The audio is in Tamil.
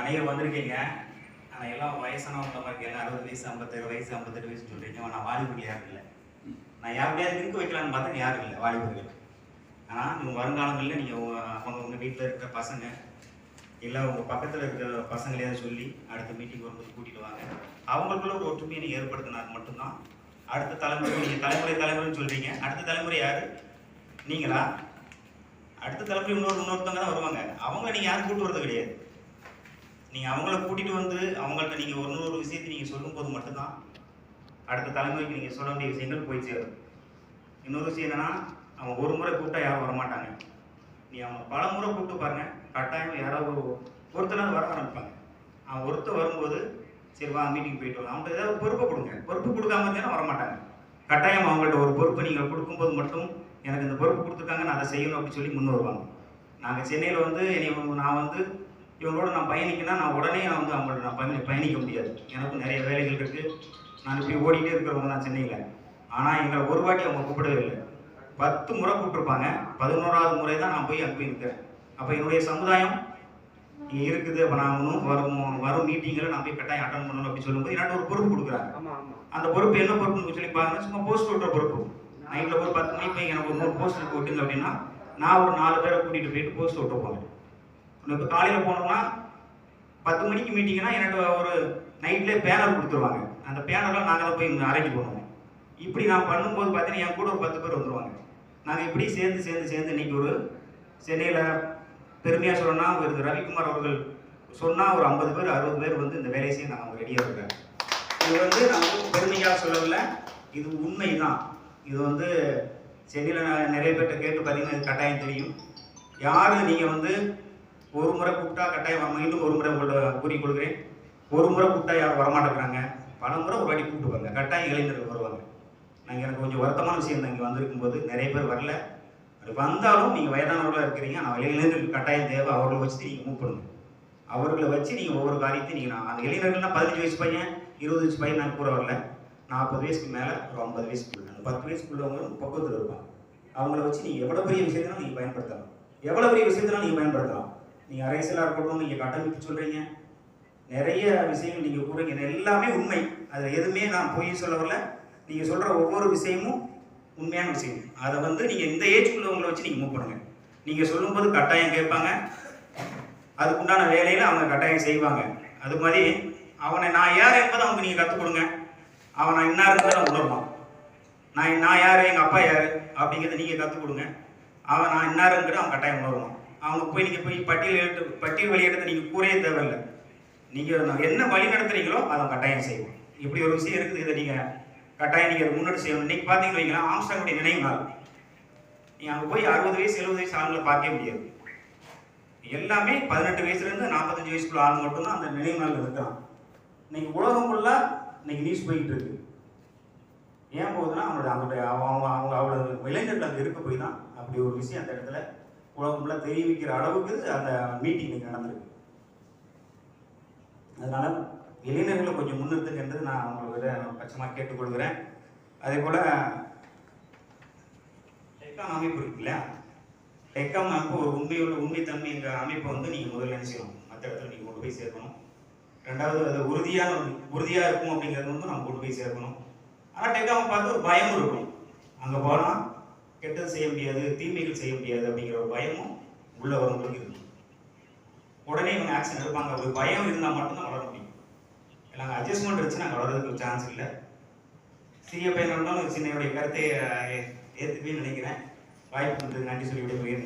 அநேகர் வந்திருக்கீங்க. ஆனால் எல்லாம் வயசானவங்க மாதிரி எல்லாம் அறுபது வயசு ஐம்பத்தேழு வயசு ஐம்பத்தெட்டு வயசு சொல்கிறீங்க ஆனால் வாலிபர்கள் யாரும் இல்லை. நான் யாருடையாவது இருக்க வைக்கலான்னு பார்த்தா யாரும் இல்லை வாலிபர்கள். ஆனால் நீங்கள் வருங்காலங்களில் நீங்கள் அவங்க உங்கள் வீட்டில் இருக்கிற பசங்க இல்லை உங்கள் பக்கத்தில் இருக்கிற பசங்களையாவது சொல்லி அடுத்த மீட்டிங் வரும்போது கூட்டிகிட்டு வாங்க. அவங்களுக்குள்ள ஒரு ஒற்றுமையை நீங்கள் ஏற்படுத்தினார் மட்டும்தான். அடுத்த தலைமுறை நீங்கள் தலைமுறை தலைமுறைன்னு சொல்கிறீங்க அடுத்த தலைமுறை யார்? நீங்களா? அடுத்த தலைமுறை இன்னொரு இன்னொருத்தவங்க தான் வருவாங்க. அவங்கள நீங்கள் யாரும் கூட்டு வரது கிடையாது. நீங்கள் அவங்கள கூட்டிகிட்டு வந்து அவங்கள்ட்ட நீங்கள் ஒரு ஒரு விஷயத்தை நீங்கள் சொல்லும்போது மட்டும்தான் அடுத்த தலைமுறைக்கு நீங்கள் சொல்ல வேண்டிய விஷயங்கள் போய் சேரும். இன்னொரு விஷயம் என்னன்னா அவங்க ஒரு முறை கூப்பிட்டா யாரும் வரமாட்டாங்க. நீ அவங்க பல முறை கூப்பிட்டு பாருங்கள் கட்டாயம் யாராவது ஒரு ஒருத்தனாவது வர ஆரம்பிப்பாங்க. அவன் ஒருத்தர் வரும்போது சரி வா மீட்டிங் போயிட்டு வரலாம். அவங்கள்ட்ட ஏதாவது பொறுப்பை கொடுங்க. பொறுப்பு கொடுக்காம இருந்தாலும் வரமாட்டாங்க. கட்டாயம் அவங்கள்ட்ட ஒரு பொறுப்பு நீங்கள் கொடுக்கும்போது மட்டும் எனக்கு இந்த பொறுப்பு கொடுத்துருக்காங்க நான் அதை செய்யணும் அப்படின்னு சொல்லி முன் வருவாங்க. நாங்கள் சென்னையில் வந்து என்னை நான் வந்து இவங்களோட நான் பயணிக்கனா நான் உடனே நான் வந்து அவங்கள்ட்ட நான் பயணி பயணிக்க முடியாது. எனக்கும் நிறைய வேலைகள் இருக்குது நான் இப்படி ஓடிட்டே இருக்கிறவங்க தான் சென்னையில். ஆனால் எங்களை ஒரு வாட்டி அவங்க கூப்பிடவே இல்லை. பத்து முறை கூப்பிட்டுருப்பாங்க. பதினோராவது முறை தான் நான் போய் அங்கே போய் நிற்கிறேன் அப்போ என்னுடைய சமுதாயம் இங்கே இருக்குது. அப்போ நான் இன்னும் வரும் வரும் மீட்டிங்கில் நான் போய் கட்டாயம் அட்டன் பண்ணணும் அப்படின்னு சொல்லும்போது என்கிட்ட ஒரு பொறுப்பு கொடுக்குறாங்க. அந்த பொறுப்பு என்ன பொறுப்புன்னு சொல்லி பாருங்க சும்மா போஸ்ட் ஓட்டுற பொறுப்பு. நைட்டில் ஒரு பத்து மணிக்கு போய் எனக்கு ஒரு மூணு போஸ்ட் ஓட்டுங்க அப்படின்னா நான் ஒரு நாலு பேரை கூட்டிகிட்டு போயிட்டு போஸ்ட் ஓட்ட போவேன். இப்போ காலையில் போனோம்னா பத்து மணிக்கு மீட்டிங்னா எனக்கு ஒரு நைட்லேயே பேனர் கொடுத்துருவாங்க. அந்த பேனர்லாம் நாங்கள் தான் போய் அரேஞ்ச் பண்ணுவோம் இப்படி நான் பண்ணும்போது பார்த்தீங்கன்னா என் கூட ஒரு பத்து பேர் வந்துடுவாங்க நாங்கள் இப்படி சேர்ந்து சேர்ந்து சேர்ந்து இன்னைக்கு ஒரு சென்னையில் பெருமையாக சொல்லணும்னா ஒரு ரவிக்குமார் அவர்கள் சொன்னால் ஒரு ஐம்பது பேர் அறுபது பேர் வந்து இந்த வேலையை செய்ய நாங்கள் ரெடியாக இருக்கேன் இது வந்து நான் பெருமையாக சொல்லவில்லை. இது உண்மை தான் இது வந்து சென்னையில் நான் நிறைய பேர்கிட்ட கேட்டு பார்த்தீங்கன்னா இது கட்டாயம் தெரியும். யார் நீங்கள் வந்து ஒரு முறை கூப்பிட்டா கட்டாயம் வரணும் இன்னும் ஒரு முறை உங்கள்ட்ட கூறி கொடுக்குறேன் ஒரு முறை கூப்பிட்டா யாரும் வரமாட்டேங்கிறாங்க. பல முறை ஒரு வாட்டி கூப்பிட்டு வாங்க கட்டாயம் இளைஞர்கள் வருவாங்க. நாங்கள் எனக்கு கொஞ்சம் வருத்தமான விஷயம் தான் இங்கே வந்திருக்கும் போது நிறைய பேர் வரல. அப்படி வந்தாலும் நீங்கள் வயதானவர்களாக இருக்கிறீங்க. ஆனால் இளைஞர்களுக்கு கட்டாயம் தேவை. அவர்களை வச்சு நீங்கள் மூவ் பண்ணுங்க அவர்களை வச்சு நீங்கள் ஒவ்வொரு காரியத்தையும் நீங்கள் நான் அந்த இளைஞர்கள்லாம் பதினஞ்சு வயசு பையன் இருபது வயசு பையன் நான் கூட வரல. நாற்பது வயசுக்கு மேலே ஒரு ஐம்பது வயசுக்குள்ள அந்த பத்து வயசுக்குள்ளவங்களும் பக்குவத்தில் இருப்பாங்க. அவங்கள வச்சு நீங்கள் எவ்வளோ பெரிய விஷயத்தினாலும் நீங்கள் பயன்படுத்தலாம். எவ்வளோ பெரிய விஷயத்தினாலும் நீங்கள் பயன்படுத்தலாம். நீங்கள் அரசியலாக இருக்கட்டும் நீங்கள் கட்டமைப்பு சொல்கிறீங்க நிறைய விஷயங்கள் நீங்கள் கூறுறீங்க. எல்லாமே உண்மை. அதில் எதுவுமே நான் பொய் சொல்ல வரல. நீங்கள் சொல்கிற ஒவ்வொரு விஷயமும் உண்மையான விஷயம் அதை வந்து நீங்கள் இந்த ஏஜ்குள்ளவங்களை வச்சு நீங்கள் மூவ் நீங்கள் சொல்லும்போது கட்டாயம் கேட்பாங்க. அதுக்குண்டான வேலையில் அவங்க கட்டாயம் செய்வாங்க. அது மாதிரி அவனை நான் யார் என்பதை அவங்க நீங்கள் கற்றுக் கொடுங்க. அவன் நான் உணர்வான் நான் நான் யார்? எங்கள் அப்பா யார்? அப்படிங்கிறத நீங்கள் கற்றுக் கொடுங்க. அவன் நான் இன்னாருங்கிறத அவன் கட்டாயம் உணர்வான் அவங்க போய் நீங்கள் போய் பட்டியல் எடுத்து பட்டியல் வெளியிடத்தை நீங்கள் கூறவே தேவையில்லை. நீங்கள் என்ன வழி நடத்துறீங்களோ அதை கட்டாயம் செய்வோம் இப்படி ஒரு விஷயம் இருக்குது இதை நீங்கள் கட்டாயம் நீங்கள் முன்னாடி செய்யணும். இன்றைக்கி பார்த்தீங்கன்னு வைங்களேன் ஆம்ஸ்டாங்குடைய நினைவு நாள். நீங்கள் அங்கே போய் அறுபது வயசு எழுபது வயசு ஆளுங்களை பார்க்கவே முடியாது. எல்லாமே பதினெட்டு வயசுலேருந்து நாற்பத்தஞ்சு வயசுக்குள்ள ஆள் மட்டும்தான் அந்த நினைவு நாள் இருக்கிறான். இன்னைக்கு உலகம் ஃபுல்லாக இன்னைக்கு நியூஸ் போயிட்டு இருக்கு. ஏன் போகுதுன்னா அவங்களோட அவங்களுடைய அவங்க அவங்க அவ்வளோ இளைஞர்கள் அங்கே இருக்க போய் தான் அப்படி ஒரு விஷயம் அந்த இடத்துல உலகம் ஃபுல்லாக தெரிவிக்கிற அளவுக்கு அந்த மீட்டிங் நடந்திருக்கு. அதனால இளைஞர்களை கொஞ்சம் முன்னிறுத்துங்கன்றது நான் அவங்களுக்கு பட்சமாக கேட்டுக்கொள்கிறேன். அதே போல் டெக்காம் அமைப்பு இருக்கு இல்லையா? டெக்காம் அமைப்பு ஒரு உண்மையுள்ள உண்மைத்தன்மை என்ற அமைப்பை வந்து நீங்கள் முதல்ல என்ன செய்யணும்? மற்ற இடத்துல நீங்கள் கொண்டு போய் சேர்க்கணும். ரெண்டாவது அது உறுதியான உறுதியாக இருக்கும் அப்படிங்கிறது வந்து நம்ம கொண்டு போய் சேர்க்கணும். ஆனால் டெக்காமை பார்த்து ஒரு பயம் இருக்கும். அங்கே போனால் கெட்டது செய்ய முடியாது தீமைகள் செய்ய முடியாது அப்படிங்கிற ஒரு பயமும் உள்ள வரவங்களுக்கு இருக்கும். உடனே இவங்க ஆக்ஷன் எடுப்பாங்க. ஒரு பயம் இருந்தால் மட்டும்தான் வளர முடியும். நாங்கள் அட்ஜஸ்ட்மெண்ட் வச்சு நாங்கள் வளர்றதுக்கு சான்ஸ் இல்லை. சிறிய பையன் இருந்தாலும் சின்னையுடைய கருத்தை ஏற்றுக்கவே நினைக்கிறேன். வாய்ப்பு நன்றி சொல்லி விட போய்